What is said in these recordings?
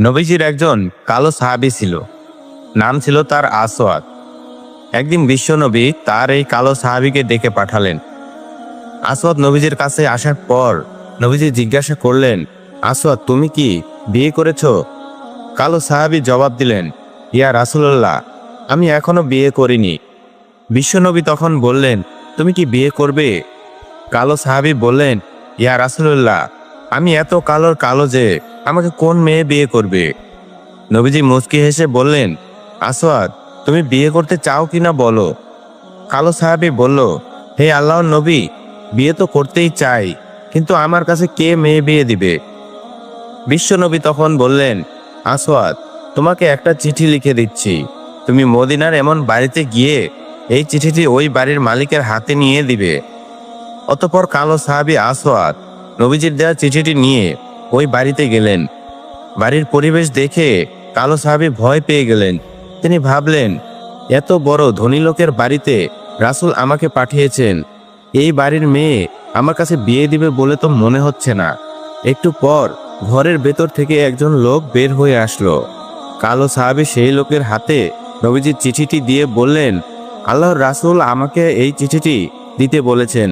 নবীজির একজন কালো সাহাবি ছিল। নাম ছিল তার আসওয়াদ। একদিন বিশ্বনবী তার এই কালো সাহাবিকে ডেকে পাঠালেন। আসওয়াদ নবীজির কাছে আসার পর নবীজি জিজ্ঞাসা করলেন, আসওয়াদ, তুমি কি বিয়ে করেছ? কালো সাহাবি জবাব দিলেন, ইয়া রাসুল্লাহ আমি এখনও বিয়ে করিনি। বিশ্বনবী তখন বললেন, তুমি কি বিয়ে করবে? কালো সাহাবি বললেন, ইয়া রাসুল্লাহ আমি এত কালোর কালো যে আমাকে কোন মেয়ে বিয়ে করবে? নবীজি মুচকি হেসে বললেন, আসওয়াদ, তুমি বিয়ে করতে চাও কিনা বলো। কালো সাহাবি বলল, হে আল্লাহর নবী, বিয়ে তো করতেই চাই, কিন্তু আমার কাছে কে মেয়ে বিয়ে দিবে? বিশ্বনবী তখন বললেন, আসওয়াদ, তোমাকে একটা চিঠি লিখে দিচ্ছি। তুমি মদিনার এমন বাড়িতে গিয়ে এই চিঠিটি ওই বাড়ির মালিকের হাতে নিয়ে দিবে। অতপর কালো সাহাবি আসওয়াদ, নবীজির দেওয়া চিঠিটি নিয়ে ওই বাড়িতে গেলেন। বাড়ির পরিবেশ দেখে কালো সাহাবি ভয় পেয়ে গেলেন। তিনি ভাবলেন, এত বড় ধনী লোকের বাড়িতে রাসূল আমাকে পাঠিয়েছেন। এই বাড়ির মেয়ে আমার কাছে বিয়ে দিবে বলে তো মনে হচ্ছে না। একটু পর ঘরের ভেতর থেকে একজন লোক বের হয়ে আসলো। কালো সাহাবি সেই লোকের হাতে নবীজির চিঠিটি দিয়ে বললেন, আল্লাহর রাসূল আমাকে এই চিঠিটি দিতে বলেছেন।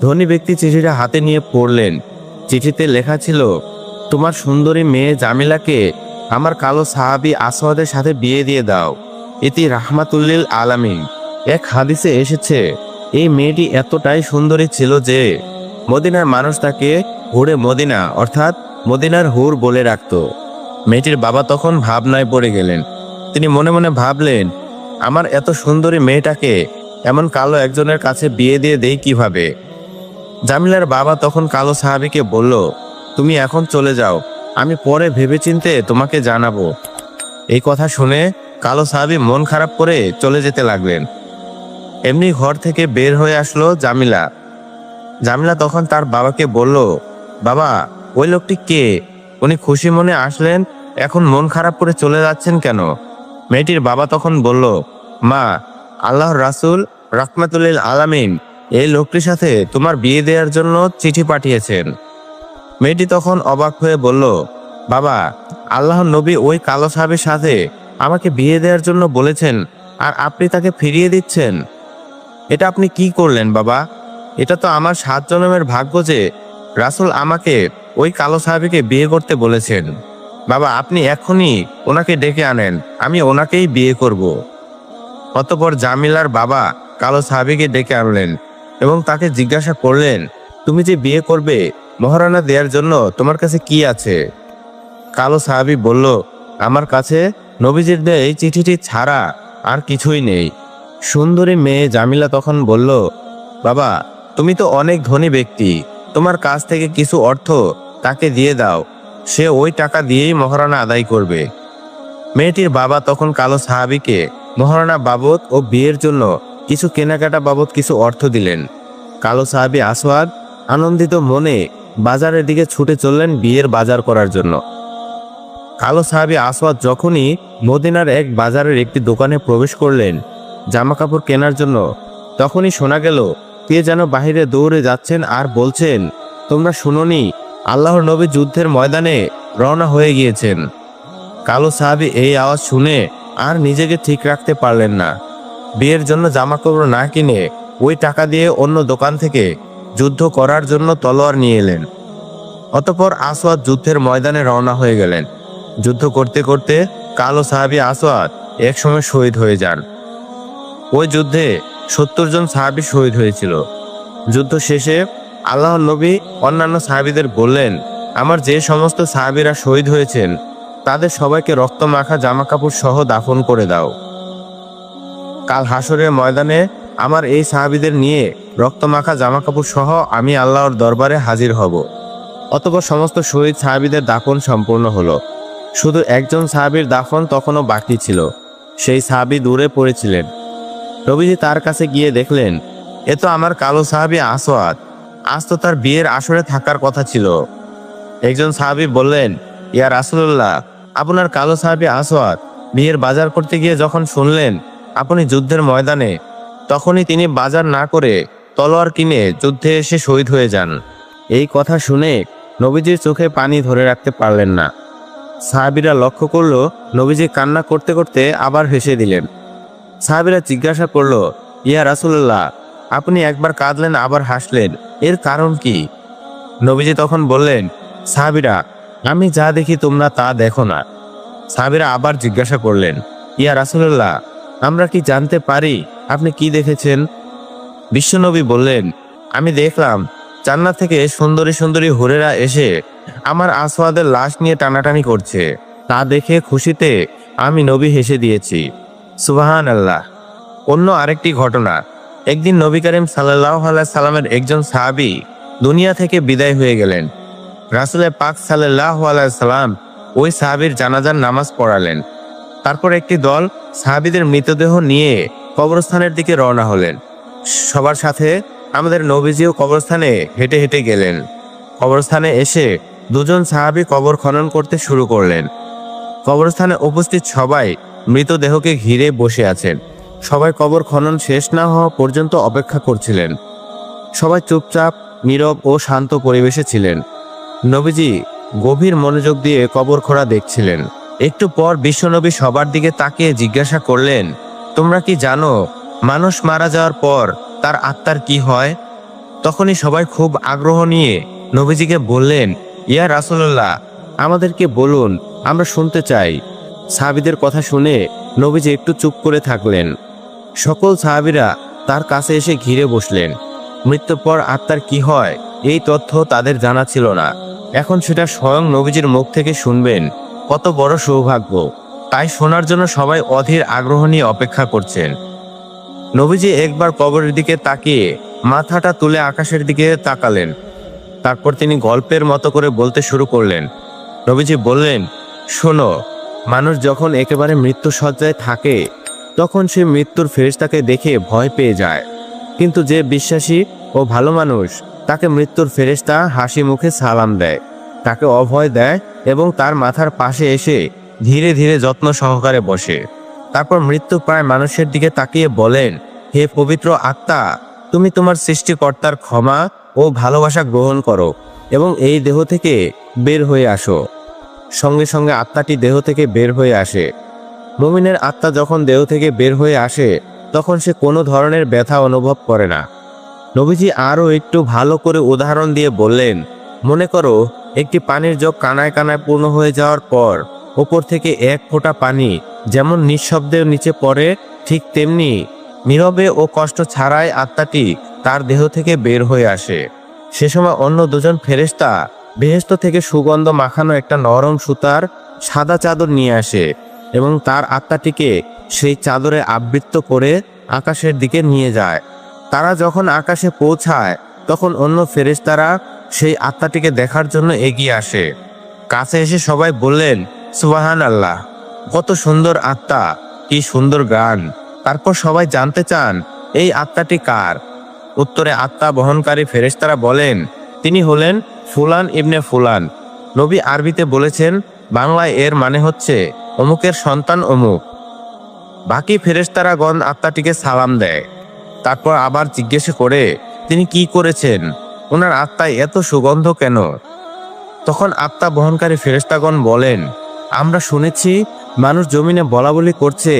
ধনী ব্যক্তি চিঠিটা হাতে নিয়ে পড়লেন। চিঠিতে লেখা ছিল, তোমার সুন্দরী মেয়ে জামিলাকে আমার কালো সাহাবি আসওয়াদের সাথে বিয়ে দিয়ে দাও। এটি রাহমাতুল্লিল আলামিন। এক হাদিসে এসেছে, এই মেয়েটি এতটাই সুন্দরী ছিল যে মদিনার মানুষ তাকে হুড়ে মদিনা, অর্থাৎ মদিনার হুর বলে রাখত। মেয়েটির বাবা তখন ভাবনায় পড়ে গেলেন। তিনি মনে মনে ভাবলেন, আমার এত সুন্দরী মেয়েটাকে এমন কালো একজনের কাছে বিয়ে দিয়ে দেই কীভাবে? জামিলার বাবা তখন কালো সাহাবিকে বলল, তুমি এখন চলে যাও, আমি পরে ভেবেচিন্তে তোমাকে জানাব। এই কথা শুনে কালো সাহাবি মন খারাপ করে চলে যেতে লাগলেন। এমনি ঘর থেকে বের হয়ে আসলো জামিলা। জামিলা তখন তার বাবাকে বলল, বাবা, ওই লোকটি কে? উনি খুশি মনে আসলেন, এখন মন খারাপ করে চলে যাচ্ছেন কেন? মেয়েটির বাবা তখন বলল, মা, আল্লাহর রাসুল রাহমাতুল্লিল আলামিন এই লোকটির সাথে তোমার বিয়ে দেওয়ার জন্য চিঠি পাঠিয়েছেন। মেয়েটি তখন অবাক হয়ে বলল, বাবা আল্লাহ নবী ওই কালো সাহেবের সাথে আমাকে বিয়ে দেওয়ার জন্য বলেছেন আর আপনি তাকে ফিরিয়ে দিচ্ছেন। এটা আপনি কি করলেন, বাবা? এটা তো আমার সাত জন্মের ভাগ্য যে রাসুল আমাকে ওই কালো সাহেবকে বিয়ে করতে বলেছেন। বাবা, আপনি এখনই ওনাকে ডেকে আনেন, আমি ওনাকেই বিয়ে করব। অতপর জামিলার বাবা কালো সাহাবিকে ডেকে আনলেন। এবং তাকে জিজ্ঞাসা করলেন, তুমি যে বিয়ে করবে, মহারানা দেওয়ার জন্য তোমার কাছে কি আছে? কালো সাহাবি বলল, আমার কাছে নবীজির দেয়া এই চিঠিটি ছাড়া আর কিছুই নেই। সুন্দরী মেয়ে জামিলা তখন বলল, বাবা, তুমি তো অনেক ধনী ব্যক্তি, তোমার কাছ থেকে কিছু অর্থ তাকে দিয়ে দাও, সে ওই টাকা দিয়েই মহারানা আদায় করবে। মেয়েটির বাবা তখন কালো সাহাবিকে মহারানা বাবদ ও বিয়ের জন্য কিছু কেনাকাটা বাবদ কিছু অর্থ দিলেন। কালো সাহাবি আসওয়াদ আনন্দিত মনে বাজারের দিকে ছুটে চললেন বিয়ের বাজার করার জন্য। কালো সাহাবি আসওয়াদ যখনই মদিনার এক বাজারের একটি দোকানে প্রবেশ করলেন জামা কাপড় কেনার জন্য, তখনই শোনা গেল, কে যেন বাহিরে দৌড়ে যাচ্ছেন আর বলছেন, তোমরা শুনোনি, আল্লাহর নবী যুদ্ধের ময়দানে রওনা হয়ে গিয়েছেন। কালো সাহাবি এই আওয়াজ শুনে আর নিজেকে ঠিক রাখতে পারলেন না। বিয়ের জন্য জামা কাপড় না কিনে ওই টাকা দিয়ে অন্য দোকান থেকে যুদ্ধ করার জন্য তলোয়ার নিয়ে এলেন। অতপর আসওয়াদ যুদ্ধের ময়দানে রওনা হয়ে গেলেন। যুদ্ধ করতে করতে কালো সাহাবি আসওয়াদ একসময় শহীদ হয়ে যান। ওই যুদ্ধে সত্তর জন সাহাবি শহীদ হয়েছিল। যুদ্ধ শেষে আল্লাহর নবী অন্যান্য সাহাবিদের বললেন, আমার যে সমস্ত সাহাবিরা শহীদ হয়েছেন, তাদের সবাইকে রক্ত মাখা জামা কাপড় সহ দাফন করে দাও। কাল হাসরের ময়দানে আমার এই সাহাবিদের নিয়ে রক্তমাখা জামা কাপড় সহ আমি আল্লাহর দরবারে হাজির হব। অতপর সমস্ত শহীদ সাহাবিদের দাফন সম্পূর্ণ হলো। শুধু একজন সাহাবির দাফন তখনও বাকি ছিল। সেই সাহাবি দূরে পড়েছিলেন। রবিজি তার কাছে গিয়ে দেখলেন, এ তো আমার কালো সাহাবি আসোয়াদ আজ তো তার বিয়ের আসরে থাকার কথা ছিল। একজন সাহাবি বললেন, ইয়া রাসুল্লাহ আপনার কালো সাহাবি আসোয়াদ বিয়ের বাজার করতে গিয়ে যখন শুনলেন আপনি যুদ্ধের ময়দানে, তখনই তিনি বাজার না করে তলোয়ার কিনে যুদ্ধে এসে শহীদ হয়ে যান। এই কথা শুনে নবীজির চোখে পানি ধরে রাখতে পারলেন না। সাহাবিরা লক্ষ্য করল, নবীজি কান্না করতে করতে আবার হেসে দিলেন। সাহাবিরা জিজ্ঞাসা করল, ইয়া রাসুল্লাহ আপনি একবার কাঁদলেন, আবার হাসলেন, এর কারণ কি? নবীজি তখন বললেন, সাহাবিরা, আমি যা দেখি তোমরা তা দেখো না। সাহাবিরা আবার জিজ্ঞাসা করলেন, ইয়া রাসুল্লাহ আমরা কি জানতে পারি? আপনি কি দেখেছেন? বিশ্বনবী বললেন, আমি দেখলাম, জান্নাত থেকে সুন্দরী সুন্দরী হুরেরা এসে আমার আসওয়াদের লাশ নিয়ে টানাটানি করছে। তা দেখে খুশিতে আমি নবী হেসে দিয়েছি। সুবাহান আল্লাহ অন্য আরেকটি ঘটনা। একদিন নবী করিম সাল্লাহ সাল্লামের একজন সাহাবি দুনিয়া থেকে বিদায় হয়ে গেলেন। রাসুলের পাক সাল্লাহ সাল্লাম ওই সাহাবির জানাজার নামাজ পড়ালেন। তারপর একটি দল সাহাবিদের মৃতদেহ নিয়ে কবরস্থানের দিকে রওনা হলেন। সবার সাথে আমাদের নবীজিও কবরস্থানে হেঁটে হেঁটে গেলেন। কবরস্থানে এসে দুজন সাহাবি কবর খনন করতে শুরু করলেন। কবরস্থানে উপস্থিত সবাই মৃতদেহকে ঘিরে বসে আছেন। সবাই কবর খনন শেষ না হওয়া পর্যন্ত অপেক্ষা করছিলেন। সবাই চুপচাপ, নীরব ও শান্ত পরিবেশে ছিলেন। নবীজি গভীর মনোযোগ দিয়ে কবর খোঁড়া দেখছিলেন। একটু পর বিশ্বনবী সবার দিকে তাকিয়ে জিজ্ঞাসা করলেন, তোমরা কি জানো, মানুষ মারা যাওয়ার পর তার আত্মার কি হয়? তখনই সবাই খুব আগ্রহ নিয়ে নবীজিকে বললেন, ইয়া রাসূলুল্লাহ, আমাদেরকে বলুন, আমরা শুনতে চাই। সাহাবিদের কথা শুনে নবীজি একটু চুপ করে থাকলেন। সকল সাহাবিরা তার কাছে এসে ঘিরে বসলেন। মৃত্যুর পর আত্মার কি হয়, এই তথ্য তাদের জানা ছিল না। এখন সেটা স্বয়ং নবীজির মুখ থেকে শুনবেন। কত বড় সৌভাগ্য। তাই শোনার জন্য সবাই অধীর আগ্রহ নিয়ে অপেক্ষা করছেন। নবীজি একবার কবরের দিকে তাকিয়ে মাথাটা তুলে আকাশের দিকে তাকালেন। তারপর তিনি গল্পের মতো করে বলতে শুরু করলেন। নবীজি বললেন, শোনো, মানুষ যখন একেবারে মৃত্যু সজ্জায় থাকে, তখন সে মৃত্যুর ফেরেশতাকে দেখে ভয় পেয়ে যায়। কিন্তু যে বিশ্বাসী ও ভালো মানুষ তাকে মৃত্যুর ফেরেশতা হাসি মুখে সালাম দেয়, তাকে অভয় দেয় এবং তার মাথার পাশে এসে ধীরে ধীরে যত্ন সহকারে বসে। তারপর মৃত্যু প্রায় মানুষের দিকে তাকিয়ে বলেন, হে পবিত্র আত্মা, তুমি তোমার সৃষ্টিকর্তার ক্ষমা ও ভালোবাসা গ্রহণ করো এবং এই দেহ থেকে বের হয়ে আসো। সঙ্গে সঙ্গে আত্মাটি দেহ থেকে বের হয়ে আসে। মমিনের আত্মা যখন দেহ থেকে বের হয়ে আসে, তখন সে কোনো ধরনের ব্যথা অনুভব করে না। নবীজি আরও একটু ভালো করে উদাহরণ দিয়ে বললেন, মনে করো একটি পানির জগ কানায় কানায় পূর্ণ হয়ে যাওয়ার পর, ওপর থেকে এক ফোঁটা পানি যেমন নিঃশব্দে নিচে পড়ে, ঠিক তেমনি নীরবে ও কষ্ট ছাড়াই আত্মাটি তার দেহ থেকে বের হয়ে আসে। সে সময় অন্য দুজন ফেরেশতা বেহেস্ত থেকে সুগন্ধ মাখানো একটা নরম সুতার সাদা চাদর নিয়ে আসে এবং তার আত্মাটিকে সেই চাদরে আবৃত্ত করে আকাশের দিকে নিয়ে যায়। তারা যখন আকাশে পৌঁছায়, তখন অন্য ফেরেশতারা সেই আত্মাটিকে দেখার জন্য এগিয়ে আসে। কাছে এসে সবাই বললেন সুবাহান আল্লাহ কত সুন্দর আত্মা, কি সুন্দর গান। তারপর সবাই জানতে চান, এই আত্মাটি কার? উত্তরে আত্মা বহনকারী ফেরেশতারা বলেন, তিনি হলেন ফুলান ইবনে ফুলান। নবী আরবিতে বলেছেন, বাংলায় এর মানে হচ্ছে, অমুকের সন্তান অমুক। বাকি ফেরেশতারাগণ আত্মাটিকে সালাম দেয়। তারপর আবার জিজ্ঞেস করে, তিনি কি করেছেন? ওনার আত্মায় এত সুগন্ধ কেন? তখন আত্মা বহনকারী ফেরেশতাগণ বলেন, আমরা শুনেছি মানুষ জমিনে বলা বলি করছে।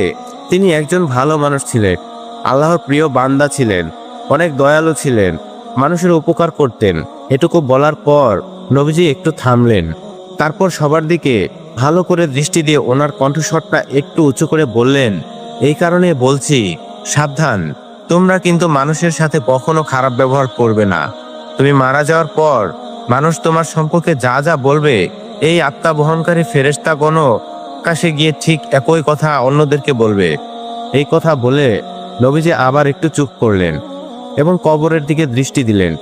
তিনি একজন ভালো মানুষ ছিলেন, আল্লাহর প্রিয় বান্দা ছিলেন, অনেক দয়ালু ছিলেন, মানুষের উপকার করতেন। এটুকু বলার পর নবীজি একটু থামলেন। তারপর সবার দিকে ভালো করে দৃষ্টি দিয়ে ওনার কণ্ঠস্বরটা একটু উঁচু করে বললেন, এই কারণে বলছি, সাবধান। তোমরা কিন্তু মানুষের সাথে কখনো খারাপ ব্যবহার করবে না। তুমি মারা যাওয়ার পর মানুষ তোমার সম্পর্কে যা যা বলবে, এই আত্মা বহনকারী ফেরেস্তাগণও কাছে গিয়ে ঠিক একই কথা অন্যদেরকে বলবে। এই কথা বলে নবীজি আবার একটু চুপ করলেন এবং কবরের দিকে দৃষ্টি দিলেন।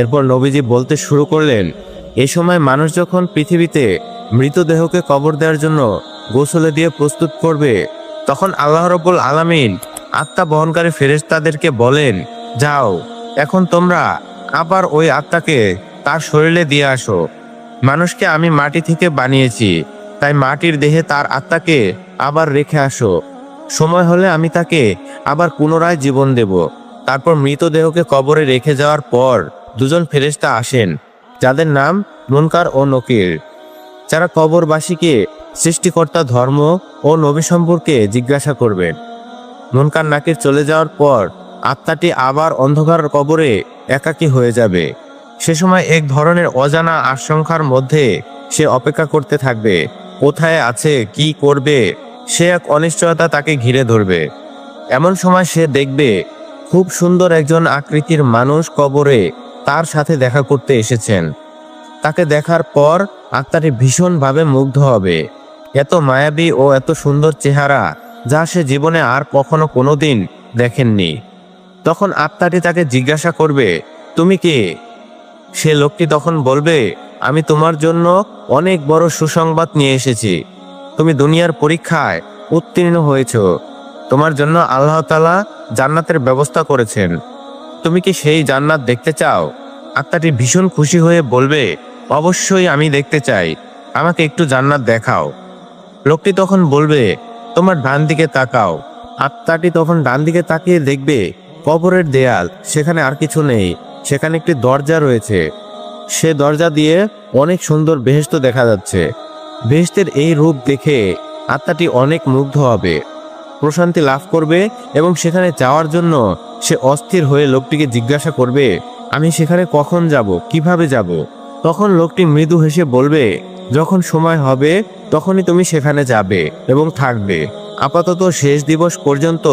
এরপর নবীজি বলতে শুরু করলেন, এ সময় মানুষ যখন পৃথিবীতে মৃতদেহকে কবর দেওয়ার জন্য গোসলে দিয়ে প্রস্তুত করবে, তখন আল্লাহ রব্বুল আলামিন আত্মা বহনকারী ফেরেশতাদেরকে বলেন, যাও, এখন তোমরা আবার ওই আত্মাকে তার শরীরে দিয়ে আসো। মানুষকে আমি মাটি থেকে বানিয়েছি, তাই মাটির দেহে তার আত্মাকে আবার রেখে আসো। সময় হলে আমি তাকে আবার পুনরায় জীবন দেব। তারপর মৃতদেহকে কবরে রেখে যাওয়ার পর দুজন ফেরেশতা আসেন, যাদের নাম মুনকার ও নকির। যারা কবরবাসীকে, সৃষ্টিকর্তা ধর্ম ও নবী সম্পর্কে জিজ্ঞাসা করবেন মুনকার নাকির চলে যাওয়ার পর আত্মাটি আবার অন্ধকার কবরে একাকী হয়ে যাবে। সে সময় এক ধরনের অজানা আশঙ্কার মধ্যে সে অপেক্ষা করতে থাকবে। কোথায় আছে, কি করবে, সে এক অনিশ্চয়তা তাকে ঘিরে ধরবে। এমন সময় সে দেখবে, খুব সুন্দর একজন আকৃতির মানুষ কবরে তার সাথে দেখা করতে এসেছেন। তাকে দেখার পর আত্মাটি ভীষণভাবে মুগ্ধ হবে। এত মায়াবী ও এত সুন্দর চেহারা যা সে জীবনে আর কখনো কোনোদিন দেখেননি। তখন আত্মাটি তাকে জিজ্ঞাসা করবে, তুমি কে? সে লোকটি তখন বলবে, আমি তোমার জন্য অনেক বড় সুসংবাদ নিয়ে এসেছি। তুমি দুনিয়ার পরীক্ষায় উত্তীর্ণ হয়েছ। তোমার জন্য আল্লাহ তালা জান্নাতের ব্যবস্থা করেছেন। তুমি কি সেই জান্নাত দেখতে চাও? আত্মাটি ভীষণ খুশি হয়ে বলবে, অবশ্যই আমি দেখতে চাই। আমাকে একটু জান্নাত দেখাও। লোকটি তখন বলবে, তোমার ডান দিকে তাকাও। আত্মাটি তখন ডান দিকে তাকিয়ে দেখবে কবরের দেয়াল, সেখানে আর কিছু নেই। সেখানে একটি দরজা রয়েছে। সে দরজা দিয়ে অনেক সুন্দর বেহেস্ত দেখা যাচ্ছে। বেহেস্তের এই রূপ দেখে আত্মাটি অনেক মুগ্ধ হবে। প্রশান্তি লাভ করবে এবং সেখানে যাওয়ার জন্য সে অস্থির হয়ে লোকটিকে জিজ্ঞাসা করবে, আমি সেখানে কখন যাব? কীভাবে যাব? তখন লোকটি মৃদু হেসে বলবে, যখন সময় হবে, তখনই তুমি সেখানে যাবে এবং থাকবে। আপাতত শেষ দিবস পর্যন্ত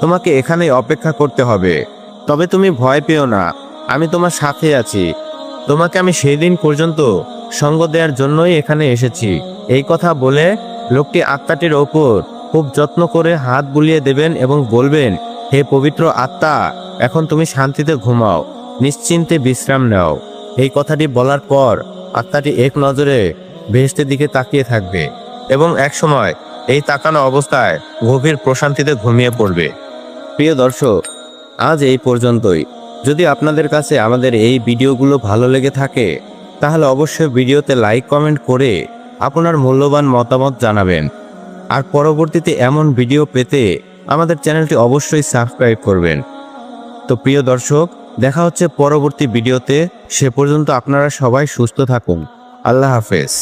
তোমাকে এখানেই অপেক্ষা করতে হবে। তবে তুমি ভয় পেও না, আমি তোমার সাথে আছি। তোমাকে আমি সেই দিন পর্যন্ত সঙ্গ দেওয়ার জন্যই এখানে এসেছি। এই কথা বলে লোকটি আত্মাটির ওপর খুব যত্ন করে হাত বুলিয়ে দেবেন এবং বলবেন, হে পবিত্র আত্মা, এখন তুমি শান্তিতে ঘুমাও, নিশ্চিন্তে বিশ্রাম নাও। এই কথাটি বলার পর আত্মাটি এক নজরে বেহেস্তের দিকে তাকিয়ে থাকবে এবং একসময় এই তাকানো অবস্থায় গভীর প্রশান্তিতে ঘুমিয়ে পড়বে। প্রিয় দর্শক, আজ এই পর্যন্তই। যদি আপনাদের কাছে আমাদের এই ভিডিওগুলো ভালো লেগে থাকে, তাহলে অবশ্যই ভিডিওতে লাইক, কমেন্ট করে আপনার মূল্যবান মতামত জানাবেন। আর পরবর্তীতে এমন ভিডিও পেতে আমাদের চ্যানেলটি অবশ্যই সাবস্ক্রাইব করবেন। তো প্রিয় দর্শক, দেখা হচ্ছে পরবর্তী ভিডিওতে। সে পর্যন্ত আপনারা সবাই সুস্থ থাকুন। আল্লাহ হাফেজ।